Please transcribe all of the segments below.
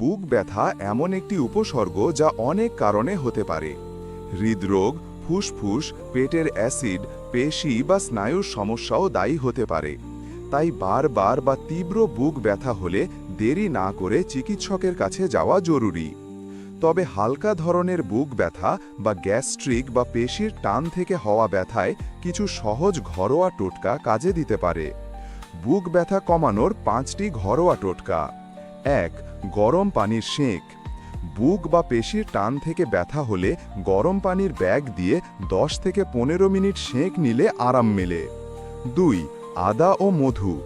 বুক ব্যথা এমন একটি উপসর্গ যা অনেক কারণে হতে পারে। হৃদরোগ, ফুসফুস, পেটের অ্যাসিড, পেশি বা স্নায়ুর সমস্যাও দায়ী হতে পারে। তাই বারবার বা তীব্র বুক ব্যথা হলে দেরি না করে চিকিৎসকের কাছে যাওয়া জরুরি। তবে হালকা ধরনের বুক ব্যথা বা গ্যাস্ট্রিক বা পেশির টান থেকে হওয়া ব্যথায় কিছু সহজ ঘরোয়া টোটকা কাজে দিতে পারে। বুক ব্যথা কমানোর পাঁচটি ঘরোয়া টোটকা। এক, গরম পানির সেঁক। বুক বা পেশির টান থেকে ব্যথা হলে গরম পানির ব্যাগ দিয়ে 10 থেকে পনেরো মিনিট সেঁক নিলে আরাম মেলে। দুই, আদা ও মধু।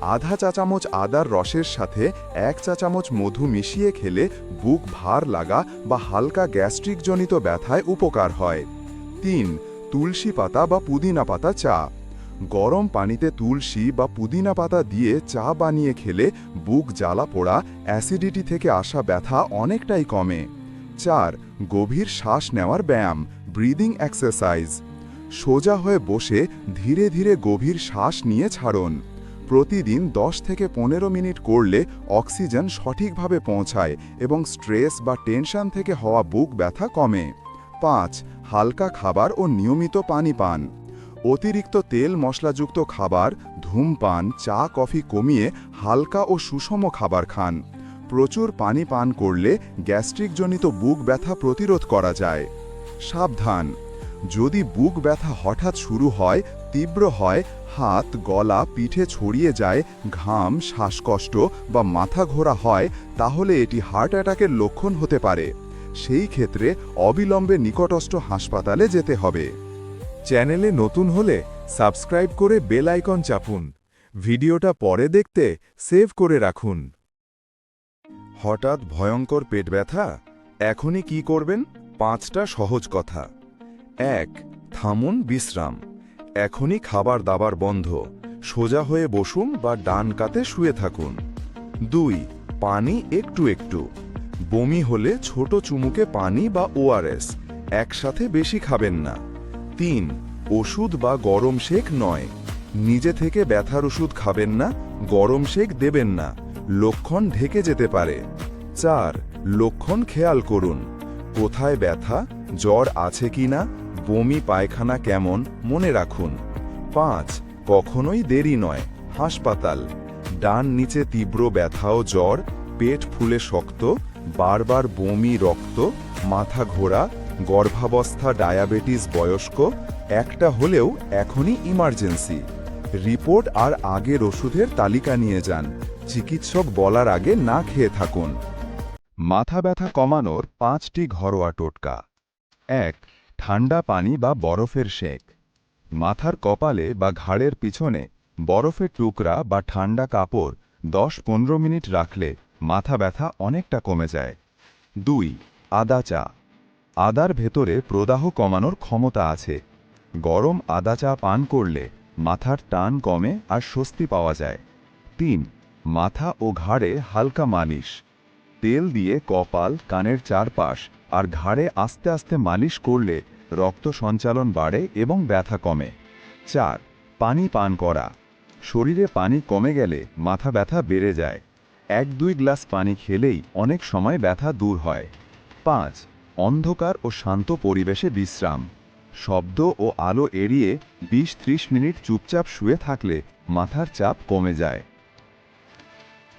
আধা চা চামচ আদার রসের সাথে এক চা চামচ মধু মিশিয়ে খেলে বুক ভার লাগা বা হালকা গ্যাস্ট্রিকজনিত ব্যথায় উপকার হয়। তিন, তুলসী পাতা বা পুদিনা পাতা চা। গরম পানিতে তুলসী বা পুদিনা পাতা দিয়ে চা বানিয়ে খেলে বুক জ্বালা পোড়া, অ্যাসিডিটি থেকে আসা ব্যথা অনেকটাই কমে। চার, গভীর শ্বাস নেওয়ার ব্যায়াম, ব্রিদিং এক্সারসাইজ। সোজা হয়ে বসে ধীরে ধীরে গভীর শ্বাস নিয়ে ছাড়ুন। প্রতিদিন 10 থেকে পনেরো মিনিট করলে অক্সিজেন সঠিকভাবে পৌঁছায় এবং স্ট্রেস বা টেনশন থেকে হওয়া বুক ব্যথা কমে। পাঁচ, হালকা খাবার ও নিয়মিত পানি পান। অতিরিক্ত তেল মশলাযুক্ত খাবার, ধূমপান, চা, কফি কমিয়ে হালকা ও সুষম খাবার খান। প্রচুর পানি পান করলে গ্যাস্ট্রিকজনিত বুক ব্যথা প্রতিরোধ করা যায়। সাবধান। যদি বুক ব্যথা হঠাৎ শুরু হয়, তীব্র হয়, হাত, গলা, পিঠে ছড়িয়ে যায়, ঘাম, শ্বাসকষ্ট বা মাথা ঘোরা হয়, তাহলে এটি হার্ট অ্যাটাকের লক্ষণ হতে পারে। সেই ক্ষেত্রে অবিলম্বে নিকটস্থ হাসপাতালে যেতে হবে। চ্যানেলে নতুন হলে সাবস্ক্রাইব করে বেল আইকন চাপুন। ভিডিওটা পরে দেখতে সেভ করে রাখুন। হঠাৎ ভয়ঙ্কর পেট ব্যথা? এখনই কি করবেন? পাঁচটা সহজ কথা। এক, থামুন, বিশ্রাম। এখনই খাবার দাবার বন্ধ। সোজা হয়ে বসুন বা ডান কাতে শুয়ে থাকুন। দুই, পানি একটু একটু। বমি হলে ছোট চুমুকে পানি বা ওআরএস একসাথে বেশি খাবেন না। তিন, ওষুধ বা গরম শেক নয়। নিজে থেকে ব্যথার ওষুধ খাবেন না, গরম শেক দেবেন না। লক্ষণ ঢেকে যেতে পারে। চার, লক্ষণ খেয়াল করুন। কোথায় ব্যথা, জ্বর আছে কি না, বমি পায়খানা কেমন, মনে রাখুন। পাঁচ, কখনোই দেরি নয়, হাসপাতাল। ডান নিচে তীব্র ব্যথা ও জ্বর, পেট ফুলে শক্ত, বারবার বমি, রক্ত, মাথা ঘোরা গর্ভাবস্থা ডায়াবেটিস বয়স্ক একটা হলেও এখনই ইমার্জেন্সি। রিপোর্ট আর আগের ওষুধের তালিকা নিয়ে যান। চিকিৎসক বলার আগে না খেয়ে থাকুন। মাথা ব্যথা কমানোর পাঁচটি ঘরোয়া টোটকা। এক, ঠান্ডা পানি বা বরফের শেক। মাথার কপালে বা ঘাড়ের পিছনে বরফের টুকরা বা ঠান্ডা কাপড় দশ পনেরো মিনিট রাখলে মাথা ব্যথা অনেকটা কমে যায়। দুই, আদা চা। আদার ভেতরে প্রদাহ কমানোর ক্ষমতা আছে। গরম আদা চা পান করলে মাথার টান কমে আর স্বস্তি পাওয়া যায়। তিন, মাথা ও ঘাড়ে হালকা মালিশ। তেল দিয়ে কপাল, কানের চারপাশ আর ঘাড়ে আস্তে আস্তে মালিশ করলে রক্ত সঞ্চালন বাড়ে এবং ব্যথা কমে। চার, পানি পান করা। শরীরে পানি কমে গেলে মাথা ব্যথা বেড়ে যায়। এক দুই গ্লাস পানি খেলেই অনেক সময় ব্যথা দূর হয়। পাঁচ অন্ধকার ও শান্ত পরিবেশে বিশ্রাম। শব্দ ও আলো এড়িয়ে বিশ ত্রিশ মিনিট চুপচাপ শুয়ে থাকলে মাথার চাপ কমে যায়।